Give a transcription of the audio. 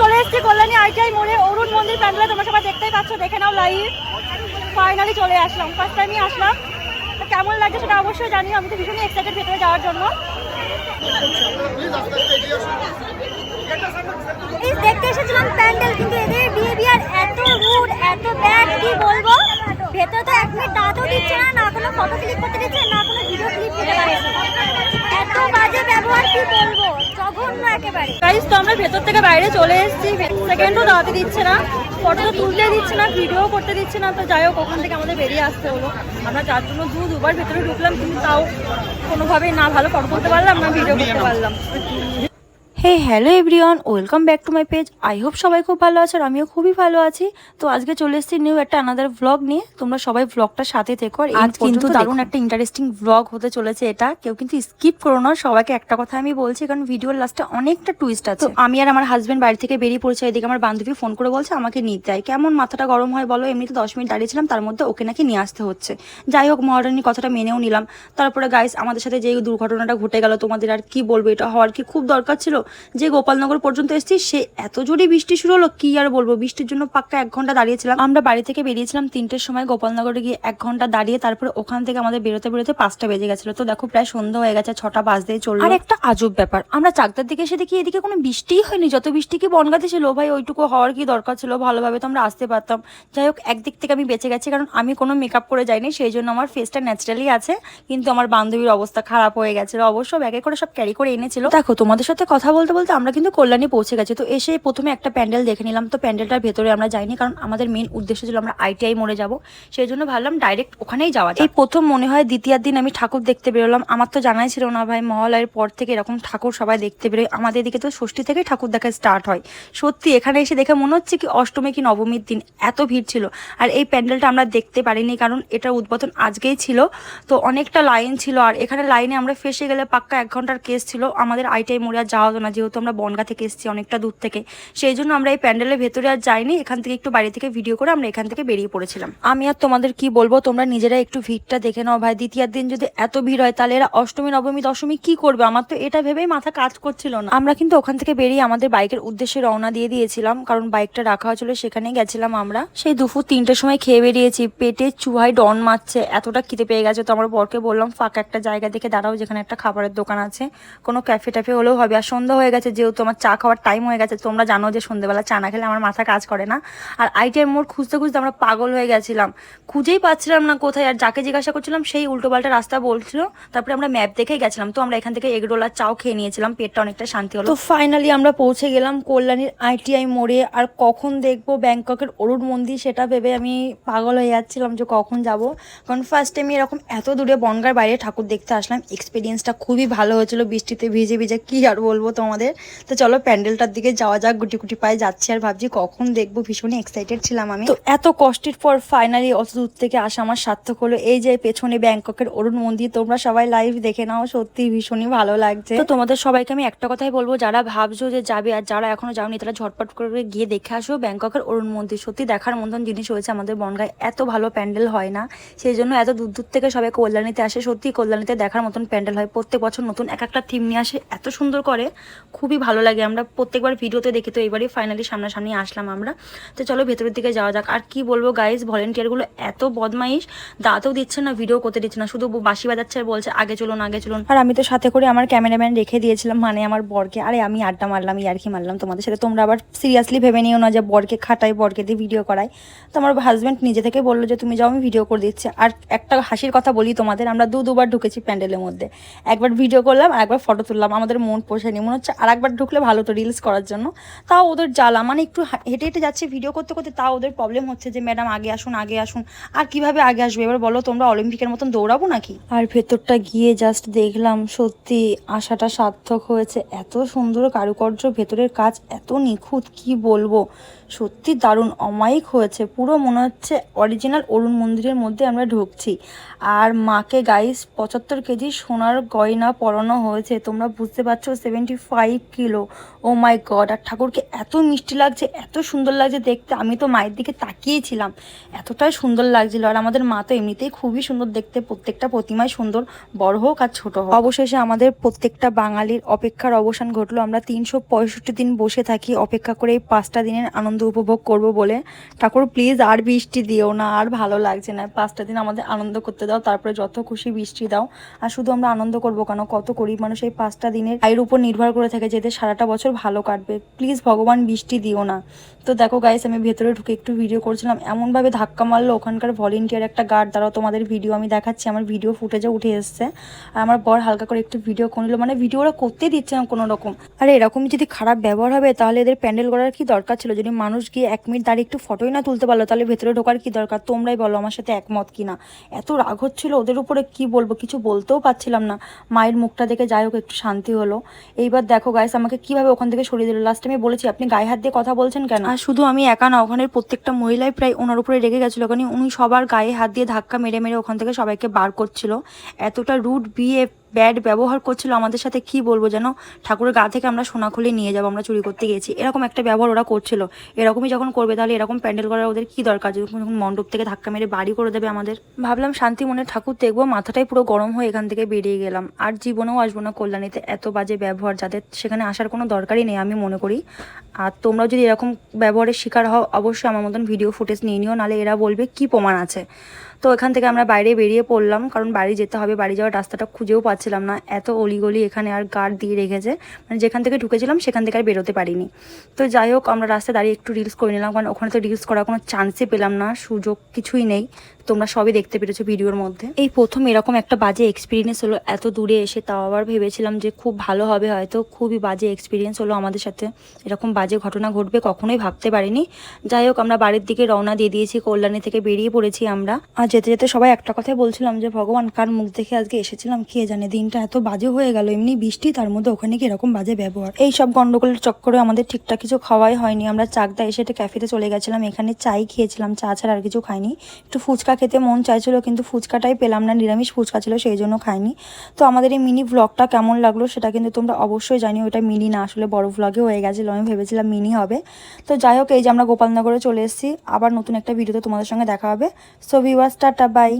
চলে এসেছি কল্যাণী আইটিআই মোড়ে। অরুণ মন্দির প্যান্ডেলে তোমরা সবাই দেখতেই পাচ্ছ, দেখে নাও লাইভ ফাইনালি চলে আসলাম ফার্স্ট টাইমই আসলাম। কেমন লাগছে সেটা অবশ্যই জানি আমি তো ভীষণই এক্সাইটেড ভেতরে যাওয়ার জন্য। দেখতে এসেছিলাম প্যান্ডেল, কিন্তু এদের বিহেভিয়ার এত রুড এত ব্যাড কি বলব? ভেতরে তো এক মিনিট দাঁতও দিচ্ছে না না কোনো ফটো ক্লিক করতে দিচ্ছে, না কোনো ভিডিও ক্লিক করতে পারছে। এত বাজে ব্যবহার, কি বলব? জঘন্য গাইস তো আমরা ভেতর থেকে বাইরে চলে এসেছি। সেকেন্ডও দাঁড়াতে দিচ্ছে না। ফটো তো তুলতে দিচ্ছে না ভিডিও করতে দিচ্ছে না। তো যাই হোক, ওখান থেকে আমাদের বেরিয়ে আসতে হলো। আমরা যার জন্য দু দুবার ভেতরে ঢুকলাম, কিন্তু তাও কোনোভাবেই না ভালো ফটো তুলতে পারলাম, না ভিডিও করতে পারলাম। Hey hello everyone welcome back to my page I hope সবাই খুব ভালো আছে আর আমিও খুবই ভালো আছি। তো আজকে চলে এসেছি নিউ একটা আনাদার ভ্লগ নিয়ে। তোমরা সবাই ভ্লগটার সাথে থেকো আর আজ কিন্তু দারুণ একটা ইন্টারেস্টিং ভ্লগ হতে চলেছে এটা। কেউ কিন্তু স্কিপ করো না সবাইকে একটা কথা আমি বলছি কারণ ভিডিওর লাস্টে অনেকটা টুইস্ট আছে। আমি আর আমার হাজব্যান্ড বাড়ি থেকে বেরিয়ে পড়েছে এদিকে আমার বান্ধবী ফোন করে বলছে আমাকে নিতে যায় কেমন মাথাটা গরম হয় বলো? এমনিতে দশ মিনিট দাঁড়িয়েছিলাম তার মধ্যে ওকে নাকি নিয়ে আসতে হচ্ছে। যাই হোক মহারানী কথাটা মেনেও নিলাম। তারপরে গাইস আমাদের সাথে যে দুর্ঘটনাটা ঘটে গেল তোমাদের আর কি বলব? এটা হওয়ার কি খুব দরকার ছিল? যে গোপালনগর পর্যন্ত এসেছি সে এত জোরে বৃষ্টি শুরু হলো কি আর বলব? বৃষ্টির জন্য পাক্কা এক ঘণ্টা দাঁড়িয়েছিলাম। আমরা বাড়ি থেকে বেরিয়েছিলাম তিনটের সময় গোপালনগরে গিয়ে এক ঘণ্টা দাঁড়িয়ে তারপরে ওখান থেকে আমাদের বেরোতে বেরোতে পাঁচটা বেজে গেছিল। তো দেখো প্রায় সন্ধ্যা হয়ে গেছে ছটা বাজতেই চলল। আর একটা আজব ব্যাপার আমরা চাকদার দিকে এসে দেখি এদিকে কোনো বৃষ্টিই হয়নি। যত বৃষ্টি কি বনগাতে ছিল ভাই ওইটুকু হওয়ার কি দরকার ছিল? ভালোভাবে তো আমরা আসতে পারতাম। যাই হোক একদিক থেকে আমি বেঁচে গেছি কারণ আমি কোনো মেকআপ করে যাইনি সেই জন্য আমার ফেসটা ন্যাচারালি আছে কিন্তু আমার বান্ধবীর অবস্থা খারাপ হয়ে গেছিল। অবশ্য ব্যাগে করে সব ক্যারি করে এনেছিল। দেখো তোমাদের সাথে কথা বলতে বলতে আমরা কিন্তু কল্যাণী পৌঁছে গেছি। তো এসে প্রথমে একটা প্যান্ডেল দেখে নিলাম। তো প্যান্ডেলটার ভেতরে আমরা যাইনি কারণ আমাদের মেন উদ্দেশ্য ছিল আমরা আইটিআই মোড়ে যাব। সেই জন্য ভাবলাম ডাইরেক্ট ওখানেই যাওয়া এই প্রথম মনে হয় দ্বিতীয় দিন আমি ঠাকুর দেখতে বেরোলাম। আমার তো জানাই ছিল না ভাই, মহালয়ের পর থেকে এরকম ঠাকুর সবাই দেখতে বেরোয়। আমাদের এদিকে তো ষষ্ঠী থেকে ঠাকুর দেখা স্টার্ট হয়। সত্যি এখানে এসে দেখে মনে হচ্ছে কি অষ্টমী কি নবমীর দিন। এত ভিড় ছিল। আর এই প্যান্ডেলটা আমরা দেখতে পারিনি কারণ এটার উদ্বোধন আজকেই ছিল। তো অনেকটা লাইন ছিল। আর এখানে লাইনে আমরা ফেসে গেলে পাক্কা এক ঘণ্টার কেস ছিল। আমাদের আইটাই মোড়ে যাওয়া হতো না। যেহেতু আমরা বনগা থেকে এসেছি, অনেকটা দূর থেকে। সেই জন্য আমরা এই প্যান্ডেলের ভেতরে আর যাইনি, এখান থেকে একটু বাড়ি থেকে ভিডিও করে আমরা এখান থেকে বেরিয়ে পড়েছিলাম। আমি আর তোমাদের কি বলব, তোমরা নিজেরা একটু ভিড়টা দেখে নাও ভাই। দ্বিতীয় দিন যদি এত ভিড় হয়, তাহলে এরা অষ্টমী, নবমী, দশমী কি করবে? আমার তো এটা ভেবেই মাথা কাজ করছিল না। আমরা কিন্তু ওখান থেকে বেরিয়ে আমাদের বাইকের উদ্দেশ্যে রওনা দিয়ে দিয়েছিলাম, কারণ বাইকটা রাখা হয়েছিল সেখানে গেছিলাম আমরা। সেই দুপুর তিনটের সময় খেয়ে বেরিয়েছি, পেটে চুহাই ডন মারছে, এতটা খিদে পেয়ে গেছে। তো আমার বরকে বললাম, ফাঁকা একটা জায়গা দেখে দাঁড়াও, যেখানে একটা খাবারের দোকান আছে। কোনো ক্যাফে ট্যাফে হলেও হবে, আর সন্ধ্যা হয়ে গেছে, যেহেতু আমার চা খাওয়ার টাইম হয়ে গেছে, তোমরা জানো যে সন্ধ্যেবেলা চা না খেলে আমার মাথা কাজ করে না। আর আইটিআই মোড় খুঁজতে খুঁজতে আমরা পাগল হয়ে গেছিলাম। খুঁজেই পাচ্ছিলাম না কোথায়, আর যাকে জিজ্ঞাসা করছিলাম সেই উল্টো পাল্টা রাস্তা বলছিল। তারপরে আমরা ম্যাপ দেখেই গেছিলাম। তো আমরা এখান থেকে এগরোল আর চাও খেয়ে নিয়েছিলাম, পেটটা অনেকটা শান্তি হলো। তো ফাইনালি আমরা পৌঁছে গেলাম কল্যাণীর আইটিআই মোড়ে। আর কখন দেখব ব্যাংককের অরুণ মন্দির, সেটা ভেবে আমি পাগল হয়ে যাচ্ছিলাম যে কখন যাব। কারণ ফার্স্ট টাইম এরকম এত দূরে বনগার বাইরে ঠাকুর দেখতে আসলাম। এক্সপিরিয়েন্সটা খুবই ভালো হয়েছিল। বৃষ্টিতে ভিজে ভিজে কি আর বলব তোমাদের তো চলো প্যান্ডেলটার দিকে যাওয়া যাক গুটি গুটি পায়ে যাচ্ছি আর ভাবছি কখন দেখব ভীষণই এক্সাইটেড ছিলাম আমি। তো এত কষ্টের পর ফাইনালি অত দূর থেকে আসা আমার সার্থক হলো। এই যে পেছনে ব্যাংককের অরুণ মন্দির তোমরা সবাই লাইভ দেখে নাও সত্যি ভীষণই ভালো লাগছে। তো তোমাদের সবাইকে আমি একটা কথাই বলব যারা ভাবছ যে যাবে আর যারা এখনও যাওনি তারা ঝটপট করে গিয়ে দেখে আসো ব্যাংককের অরুণ মন্দির। সত্যি দেখার মতন জিনিস হয়েছে আমাদের বনগায় এত ভালো প্যান্ডেল হয় না। সেই জন্য এত দূর দূর থেকে সবাই কল্যাণীতে আসে সত্যি কল্যাণীতে দেখার মতন প্যান্ডেল হয়। প্রত্যেক বছর নতুন এক একটা থিম নিয়ে আসে এত সুন্দর করে। খুবই ভালো লাগে। আমরা প্রত্যেকবার ভিডিওতে দেখি তো এবারই ফাইনালি সামনাসামনি আসলাম আমরা। তো চলো ভেতরের দিকে যাওয়া যাক। আর কি বলব গাইজ ভলেন্টিয়ারগুলো এত বদমাইশ, দাঁতও দিচ্ছে না ভিডিও করতে দিচ্ছে না, শুধু বাসি বাজাচ্ছে আর বলছে, আগে চলুন আগে চলুন। আর আমি তো সাথে করে আমার ক্যামেরাম্যান রেখে দিয়েছিলাম মানে আমার বরকে। আরে আমি আড্ডা মারলাম, ইয়ার্কি মারলাম তোমাদের সাথে। তোমরা আবার সিরিয়াসলি ভেবে নিও না যে বরকে খাটাই, বরকে দিয়ে ভিডিও করাই। তো আমার হাজব্যান্ড নিজে থেকে বলল যে, তুমি যাও, আমি ভিডিও করে দিচ্ছি। আর একটা হাসির কথা বলি তোমাদের, আমরা দু দুবার ঢুকেছি প্যান্ডেলের মধ্যে। একবার ভিডিও করলাম একবার ফটো তুললাম। আমাদের মন পোষায়নি মনে হচ্ছে আর একবার ঢুকলে ভালো তো রিলস করার জন্য। তাও ওদের জ্বালা মানে একটু হেঁটে হেঁটে যাচ্ছে ভিডিও করতে করতে, তাও ওদের প্রবলেম হচ্ছে যে, ম্যাডাম, আগে আসুন আগে আসুন, আর কীভাবে আগে আসবে? এবার বলো, তোমরা অলিম্পিকের মতন দৌড়াবো নাকি? আর ভেতরটা গিয়ে জাস্ট দেখলাম, সত্যি আশাটা সার্থক হয়েছে। এত সুন্দর কারুকার্য, ভেতরের কাজ এত নিখুঁত, কি বলব? সত্যি দারুণ, অমায়িক হয়েছে। পুরো মনে হচ্ছে অরিজিনাল অরুণ মন্দিরের মধ্যে আমরা ঢুকছি। আর মাকে গাইস পঁচাত্তর কেজি সোনার গয়না পরানো হয়েছে। তোমরা বুঝতে পারছ seventy five kilo oh my god আর ঠাকুরকে এত মিষ্টি লাগছে, এত সুন্দর লাগছে দেখতে। আমি তো মায়ের দিকে তাকিয়েছিলাম। এতটাই সুন্দর লাগছিল। আর আমাদের মা তো এমনিতেই খুবই সুন্দর দেখতে। প্রত্যেকটা প্রতিমাই সুন্দর, বড় হোক আর ছোট হোক। অবশেষে আমাদের প্রত্যেকটা বাঙালির অপেক্ষার অবসান ঘটলো। আমরা তিনশো পঁয়ষট্টি দিন বসে থাকি। অপেক্ষা করে এই পাঁচটা দিনের আনন্দ উপভোগ করব বলে। ঠাকুর প্লিজ আর বৃষ্টি দিও না। আর ভালো লাগছে না। পাঁচটা দিন আমাদের আনন্দ করতে দাও। তারপরে যত খুশি বৃষ্টি দাও। আর শুধু আমরা আনন্দ করব কেন? কত গরিব মানুষ এই পাঁচটা দিনের আয়ের উপর নির্ভর করে থাকে যে সারাটা বছর ভালো কাটবে। প্লিজ ভগবান বৃষ্টি দিও না। তো দেখো গাইস আমি ভেতরে ঢুকে একটু ভিডিও করছিলাম। এমনভাবে ধাক্কা মারলো ওখানকার ভলেন্টিয়ার একটা গার্ড দ্বারা তোমাদের ভিডিও আমি দেখাচ্ছি। আমার ভিডিও ফুটেজে উঠে এসছে। আর আমার বর হালকা করে একটু ভিডিও করে নিল মানে ভিডিও ওরা করতেই দিচ্ছে না কোনো রকম। আর এরকমই যদি খারাপ ব্যবহার হবে, তাহলে এদের প্যান্ডেল করার কি দরকার ছিল? যদি মানুষ গিয়ে এক মিনিট দাঁড়িয়ে একটু ফটোই না তুলতে পারল, তাহলে ভেতরে ঢোকার কি দরকার? তোমরাই বলো আমার সাথে একমত কিনা। এত রাগ হচ্ছিল ওদের উপরে, কি বলব? কিছু বলতেও পারছিলাম না। মায়ের মুখটা দেখে যাই হোক, একটু শান্তি হলো। এইবার দেখো গাইস আমাকে কীভাবে ওখান থেকে সরিয়ে দিল? লাস্ট আমি বলেছি, আপনি গায়ে হাত দিয়ে কথা বলছেন কেন? আর শুধু আমি একা না, ওখানের প্রত্যেকটা মহিলাই প্রায় ওনার উপরে রেগে গেছিল। কারণ উনি সবার গায়ে হাত দিয়ে ধাক্কা মেরে মেরে ওখান থেকে সবাইকে বার করছিল। এতটা রুট বিয়ে ব্যাড ব্যবহার করছিল, আমাদের সাথে কি বলব যেন? ঠাকুরের গা থেকে আমরা সোনা খুলে নিয়ে যাব, আমরা চুরি করতে গেছি এরকম একটা ব্যবহার ওরা করছিল। এরকমই যখন করবে তাহলে এরকম প্যান্ডেল করার ওদের কি দরকার? যখন যখন মণ্ডপ থেকে ধাক্কা মেরে বাড়ি করে দেবে আমাদের। ভাবলাম শান্তি মনে ঠাকুর দেখব, মাথাটাই পুরো গরম হয়ে এখান থেকে বেরিয়ে গেলাম। আর জীবনেও আসব না কল্যাণীতে, এত বাজে ব্যবহার যাদের সেখানে আসার কোনো দরকারই নেই আমি মনে করি। আর তোমরাও যদি এরকম ব্যবহারের শিকার হও, অবশ্যই আমার মতন ভিডিও ফুটেজ নিয়ে নিও নাহলে এরা বলবে কি প্রমাণ আছে? তো এখান থেকে আমরা বাইরে বেরিয়ে পড়লাম, কারণ বাড়ি যেতে হবে, বাড়ি যাওয়ার রাস্তাটা খুঁজেও পাচ্ছিলাম না। এত অলিগলি এখানে আর গার্ড দিয়ে রেখেছে। মানে যেখান থেকে ঢুকেছিলাম, সেখান থেকে আর বেরোতে পারিনি। তো যাই হোক, আমরা রাস্তায় দাঁড়িয়ে একটু রিলস করে নিলাম, কারণ ওখানে তো রিলস করার কোনো চান্সই পেলাম না, সুযোগ কিছুই নেই। তোমরা সবই দেখতে পেরেছ ভিডিওর মধ্যে। এই প্রথম এরকম একটা বাজে এক্সপিরিয়েন্স হলো, এত দূরে এসে তাও আবার ভেবেছিলাম যে খুব ভালো হবে হয়তো, খুবই বাজে এক্সপিরিয়েন্স হলো আমাদের সাথে। এরকম বাজে ঘটনা ঘটবে কখনোই ভাবতে পারিনি। যাই হোক, আমরা বাড়ির দিকে রওনা দিয়ে দিয়েছি, কল্যাণী থেকে বেরিয়ে পড়েছি আমরা। আর যেতে যেতে সবাই একটা কথাই বলছিলাম যে, ভগবান, কার মুখ দেখে আজকে এসেছিলাম? কে জানে? দিনটা এত বাজে হয়ে গেল, এমনি বৃষ্টি, তার মধ্যে ওখানে কি এরকম বাজে ব্যবহার? এই সব গন্ডগোলের চক্করে আমাদের ঠিকঠাক কিছু খাওয়াই হয়নি। আমরা চাকদা এসে একটা ক্যাফেতে চলে গেছিলাম, এখানে চাই খেয়েছিলাম, চা ছাড়া আর কিছু খাইনি। একটু ফুচকা খেতে মন চাইছিল, কিন্তু ফুচকাটাই পেলাম না, নিরামিষ ফুচকা ছিল, সেই জন্য খাইনি। তো আমাদের এই মিনি ভ্লগটা কেমন লাগল সেটা কিন্তু তোমরা অবশ্যই জানিও ওটা মিনি না, আসলে বড় ভ্লগে হয়ে গেছিল, আমি ভেবেছিলাম মিনি হবে। তো যাই হোক, এই যে আমরা গোপালনগরে চলে এসেছি, আবার নতুন একটা ভিডিওতে তোমাদের সঙ্গে দেখা হবে। So viewers tata bye